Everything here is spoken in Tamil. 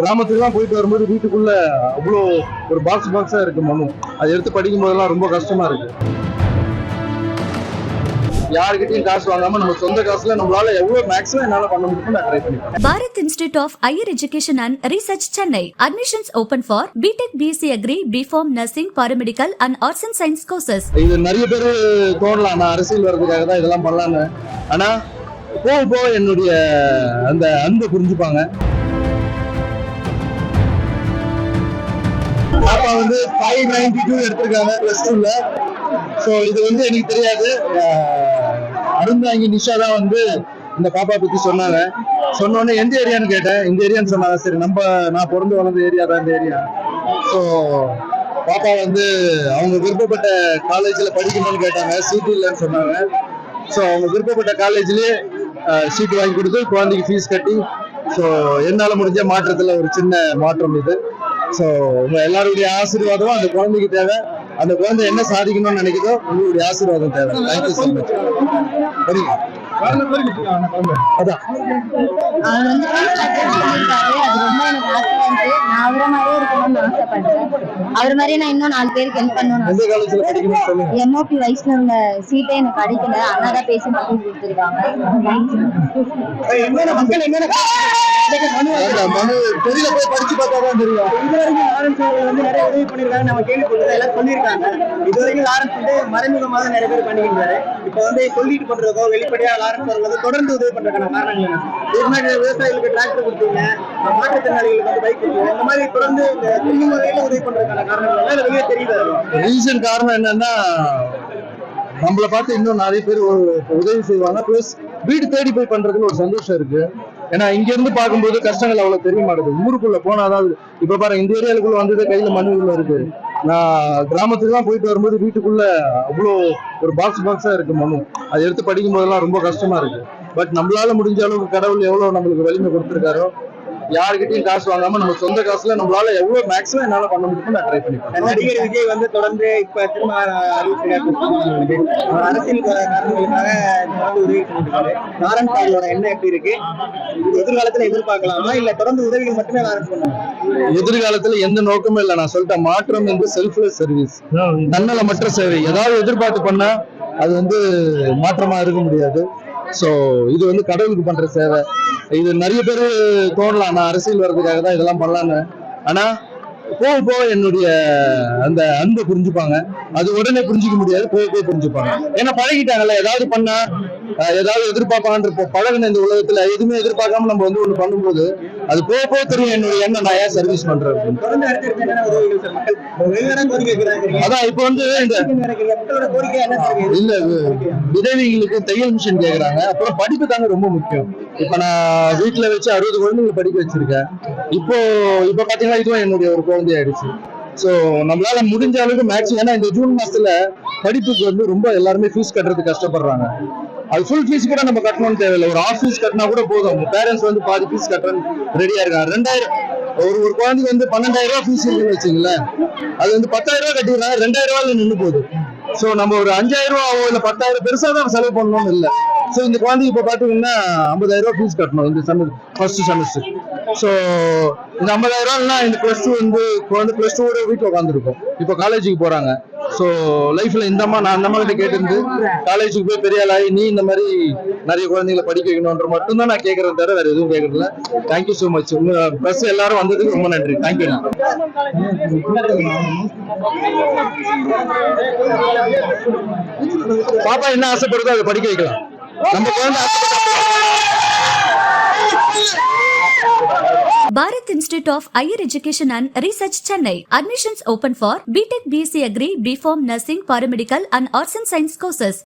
கிராமத்துக்குலாம் போயிட்டு வரும்போது வீட்டுக்குள்ள அவ்வளோ ஒரு பாக்ஸ் பாக்ஸா இருக்கு மனு. அதை எடுத்து படிக்கும் போதெல்லாம் ரொம்ப கஷ்டமா இருக்கு. யாருக்கிட்டையும் காசு வாங்காம நம்ம சொந்த காசுல நம்மளால எவ்வளவு மேக்ஸிமம் என்னால பண்ண முடியுமோ நான் try of Higher Education and Research Chennai. Admissions open for BTech BSc Agri, BPharm Nursing, Paramedical and Arts and Science courses. இது நிறைய பேர் தோணலாம். நான் அரசியல் வர்றதுக்காக தான் இதெல்லாம் பண்ணலான்னு ஆனா போக போக என்னுடைய அந்த அன்பை புரிஞ்சுப்பாங்க. பாப்பா வந்து ஃபைவ் நைன்டி டூ எடுத்திருக்காங்க ப்ளஸ் டூல ஸோ இது வந்து எனக்கு தெரியாது. அருந்தாங்கி நிஷா தான் வந்து இந்த பாப்பா பத்தி சொன்னாங்க. சொன்னோடனே எந்த ஏரியான்னு கேட்டேன்? இந்த ஏரியான்னு சொன்னாங்க சரி நம்ம நான் பிறந்து வளர்ந்த ஏரியா தான் இந்த ஏரியா ஸோ பாப்பா வந்து அவங்க விருப்பப்பட்ட காலேஜில் படிக்கணும்னு கேட்டாங்க. சீட்டு இல்லைன்னு சொன்னாங்க. ஸோ அவங்க விருப்பப்பட்ட காலேஜ்லயே சீட்டு வாங்கி கொடுத்து குழந்தைக்கு ஃபீஸ் கட்டி ஸோ என்னால் முடிஞ்ச மாற்றத்தில் ஒரு சின்ன மாற்றம் இது. ஸோ உங்க எல்லாருடைய ஆசீர்வாதமும் அந்த குழந்தைக்கு தேவை. அந்த குழந்தை என்ன சாதிக்கணும்னு நினைக்குதோ உங்களுடைய ஆசீர்வாதம் தேவை. தேங்க்யூ ஸோ மச் சரிங்க அதான். அவர் வந்து சொல்லியிருக்காரு அது ரொம்ப எனக்கு ஆசையா இருக்கு நான் அவரை மாதிரியே இருக்கணும்னு ஆசைப்படுறேன் அவர் மாதிரியே நான் இன்னும் நாலு பேருக்கு ஹெல்ப் பண்ணணும்னு எந்த காலேஜ்ல படிக்கணும்னு சொல்லுங்க எம்ஓபி சீட்டே எனக்கு கிடைக்கல அண்ணா தான் பேசி பண்ணி கொடுத்துருக்காங்க மனு வெளியில போய் படிச்சு பார்த்தா தான் தெரியும். இதுவரைக்கும் லாரன்ஸ் அவர்கள் வந்து நிறைய உதவி பண்ணிருக்காங்க நம்ம கேள்விப்பட்டது எல்லாம் சொல்லியிருக்காங்க. இதுவரைக்கும் லாரன்ஸ் வந்து மறைமுகமாக நிறைய பேர் பண்ணிக்கிட்டாரு இப்போ வந்து சொல்லிட்டு பண்றதோ வெளிப்படையா லாரன்ஸ் அவர்கள் வந்து தொடர்ந்து உதவி பண்றதுக்கான காரணங்கள் என்ன? இதுக்கு முன்னாடி விவசாயிகளுக்கு டிராக்டர் கொடுத்தீங்க. மாற்றுத்திறனாளிகளுக்கு வந்து பைக் கொடுத்தீங்க. இந்த மாதிரி தொடர்ந்து இந்த வகையில உதவி பண்றதுக்கான காரணங்கள் எல்லாம் வெளியே தெரியுது? ரீசன் காரணம் என்னன்னா நம்மளை பார்த்து இன்னும் நிறைய பேர் ஒரு- உதவி செய்வாங்க. ப்ளஸ் வீடு தேடி போய் பண்றதுல ஒரு சந்தோஷம் இருக்கு. ஏன்னா இங்க இருந்து பார்க்கும்போது கஷ்டங்கள் அவ்வளவு தெரிய மாட்டேங்குது ஊருக்குள்ள போனாதான் இப்ப பாரு இந்த ஏரியாவுக்குள்ள வந்தது கையில மண்ணுக்குள்ள இருக்கு. நான் கிராமத்துக்குலாம் போயிட்டு வரும்போது வீட்டுக்குள்ள அவ்வளோ ஒரு பாக்ஸ் பாக்ஸா இருக்கு மனு அதை எடுத்து படிக்கும் போதெல்லாம் ரொம்ப கஷ்டமா இருக்கு. பட் நம்மளால முடிஞ்ச அளவுக்கு கடவுள் எவ்வளவு நம்மளுக்கு வலிமை கொடுத்துருக்காரோ யாருக்கிட்டையும் காசு வாங்காம நம்ம சொந்த காசுல நம்மளால எவ்வளவு மேக்ஸிமம் என்னால பண்ண முடியுமோ நான் ட்ரை பண்ணி பார்க்கிறேன். நடிகர் விஜய் வந்து தொடர்ந்து இப்ப திரும்ப வர காரணங்களுக்காக உதவி லாரன்ஸ் அவர்களோட எண்ணம் எப்படி இருக்கு? எதிர்காலத்துல எதிர்பார்க்கலாமா? இல்ல தொடர்ந்து உதவிகள் மட்டுமே லாரன்ஸ் பண்ணுவாங்க எதிர்காலத்துல எந்த நோக்கமும் இல்லை. நான் சொல்லிட்டேன் மாற்றம் என்று செல்ஃப்லெஸ் சர்வீஸ் தன்னலமற்ற சேவை. ஏதாவது எதிர்பார்த்து பண்ணா அது வந்து மாற்றமா இருக்க முடியாது. சோ இது வந்து கடவுளுக்கு பண்ற சேவை. இது நிறைய பேர் தோணலாம். நான் அரசியல் வர்றதுக்காக தான் இதெல்லாம் பண்ணலான்னு ஆனா போக போக என்னுடைய அந்த அன்பை புரிஞ்சுப்பாங்க. அது உடனே புரிஞ்சுக்க முடியாது. போக போக புரிஞ்சுப்பாங்க. ஏன்னா பழகிட்டாங்கல்ல. ஏதாவது பண்ணா ஏதாவது எதிர்பார்ப்பாங்கன்ற இப்போ பழகின இந்த உலகத்துல எதுவுமே எதிர்பார்க்காம நம்ம வந்து ஒண்ணு பண்ணும்போது அது போக போக தெரியும் என்னுடைய எண்ணம் நான் ஏன் சர்வீஸ் பண்றேன் அதான் இப்போ வந்து இந்த? இல்ல விதவைகளுக்கு தையல் மிஷின் கேக்குறாங்க. அப்புறம் படிப்பு தாங்க ரொம்ப முக்கியம். இப்ப நான் வீட்டுல வச்சு அறுபது குழந்தைங்களை படிக்க வச்சிருக்கேன். இப்போ இப்ப பாத்தீங்கன்னா இதுவும் என்னுடைய ஒரு குழந்தை ஆயிடுச்சு சோ நம்மளால முடிஞ்ச அளவுக்கு மேக்ஸிமம் ஏன்னா இந்த ஜூன் மாசத்துல படிப்புக்கு வந்து ரொம்ப எல்லாருமே ஃபீஸ் கட்டுறதுக்கு கஷ்டப்படுறாங்க. அது ஃபுல் ஃபீஸ் கூட நம்ம கட்டணும்னு தேவையில்லை. ஒரு ஆஃப் ஃபீஸ் கட்டினா கூட போதும். பேரண்ட்ஸ் வந்து பாதி ஃபீஸ் கட்டுறேன்னு ரெடியா இருக்காங்க. ரெண்டாயிரம் ஒரு ஒரு குழந்தைக்கு வந்து பன்னெண்டாயிரம் ரூபாய் ஃபீஸ் இருக்குன்னு வச்சுங்களேன் அது வந்து பத்தாயிரம் ரூபாய் கட்டிடுறாங்க. ரெண்டாயிரம் ரூபாயில நின்று போகுது. சோ நம்ம ஒரு அஞ்சாயிரம் ரூபா இல்ல பத்தாயிரம் பெருசா தான் செலவு பண்ணணும்னு இல்லை. சோ இந்த குழந்தைக்கு இப்ப பாத்தீங்கன்னா ஐம்பதாயிரம் ரூபாய் ஃபீஸ் கட்டணும் இந்த செமஸ்டர் ஃபர்ஸ்ட் செமஸ்டர் ஸோ இந்த ஐம்பதாயிரம் ரூபாய்னா இந்த ப்ளஸ் டூ வந்து குழந்தை ப்ளஸ் டூ வீட்டில் உட்காந்துருக்கும் இப்போ காலேஜுக்கு போகிறாங்க ஸோ லைஃப்பில் இந்த அம்மா நான் அந்த அம்மா கிட்ட கேட்டிருந்து காலேஜுக்கு போய் பெரிய ஆளாகி நீ இந்த மாதிரி நிறைய குழந்தைங்களை படிக்க வைக்கணுன்ற மட்டும் தான் நான் கேட்கறேன் தவிர வேறு எதுவும் கேட்கறதில்ல. தேங்க்யூ ஸோ மச் உங்கள் ப்ளஸ் எல்லாரும் வந்ததுக்கு ரொம்ப நன்றி. தேங்க்யூ பாப்பா என்ன ஆசைப்படுதோ அதை படிக்க வைக்கலாம். நம்ம குழந்தை Bharat Institute of Higher Education and Research Chennai. Admissions open for BTech BSc Agri, BPharm Nursing, Paramedical and Arts and Science courses.